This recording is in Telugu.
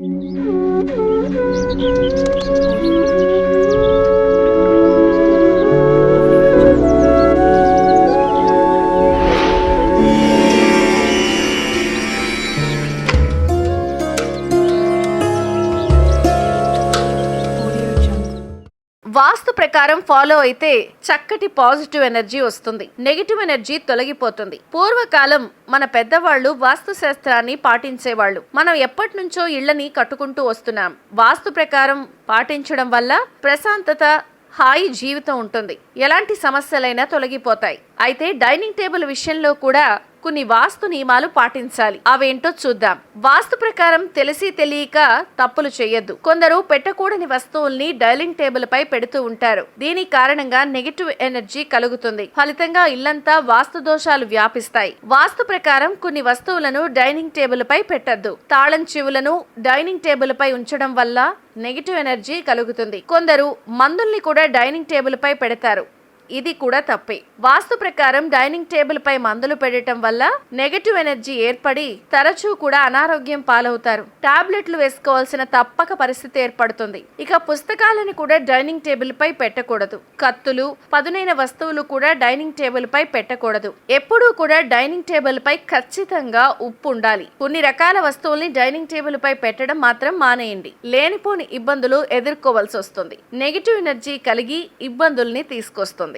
うん。వాస్తు ప్రకారం ఫాలో అయితే చక్కటి పాజిటివ్ ఎనర్జీ వస్తుంది. నెగిటివ్ ఎనర్జీ తొలగిపోతుంది. పూర్వకాలం మన పెద్దవాళ్ళు వాస్తు శాస్త్రాన్ని పాటించేవాళ్ళు. మనం ఎప్పటి నుంచో ఇళ్ళని కట్టుకుంటూ వస్తున్నాం. వాస్తు ప్రకారం పాటించడం వల్ల ప్రశాంతత హాయి జీవితం ఉంటుంది. ఎలాంటి సమస్యలైనా తొలగిపోతాయి. అయితే డైనింగ్ టేబుల్ విషయంలో కూడా కొన్ని వాస్తు నియమాలు పాటించాలి. అవేంటో చూద్దాం. వాస్తు ప్రకారం తెలిసి తెలియక తప్పులు చేయొద్దు. కొందరు పెట్టకూడని వస్తువుల్ని డైనింగ్ టేబుల్ పై పెడుతూ ఉంటారు. దీని కారణంగా నెగిటివ్ ఎనర్జీ కలుగుతుంది. ఫలితంగా ఇల్లంతా వాస్తు దోషాలు వ్యాపిస్తాయి. వాస్తు ప్రకారం కొన్ని వస్తువులను డైనింగ్ టేబుల్ పై పెట్టద్దు. తాళం చెవులను డైనింగ్ టేబుల్ పై ఉంచడం వల్ల నెగిటివ్ ఎనర్జీ కలుగుతుంది. కొందరు మందుల్ని కూడా డైనింగ్ టేబుల్ పై పెడతారు. ఇది కూడా తప్పే. వాస్తు ప్రకారం డైనింగ్ టేబుల్ పై మందులు పెట్టడం వల్ల నెగటివ్ ఎనర్జీ ఏర్పడి తరచూ కూడా అనారోగ్యం పాలవుతారు. టాబ్లెట్లు వేసుకోవాల్సిన తప్పక పరిస్థితి ఏర్పడుతుంది. ఇక పుస్తకాలను కూడా డైనింగ్ టేబుల్ పై పెట్టకూడదు. కత్తులు పదునైన వస్తువులు కూడా డైనింగ్ టేబుల్ పై పెట్టకూడదు. ఎప్పుడూ కూడా డైనింగ్ టేబుల్ పై ఖచ్చితంగా ఉప్పు ఉండాలి. కొన్ని రకాల వస్తువుల్ని డైనింగ్ టేబుల్ పై పెట్టడం మాత్రం మానేయండి. లేనిపోని ఇబ్బందులు ఎదుర్కోవాల్సి వస్తుంది. నెగిటివ్ ఎనర్జీ కలిగి ఇబ్బందుల్ని తీసుకొస్తుంది.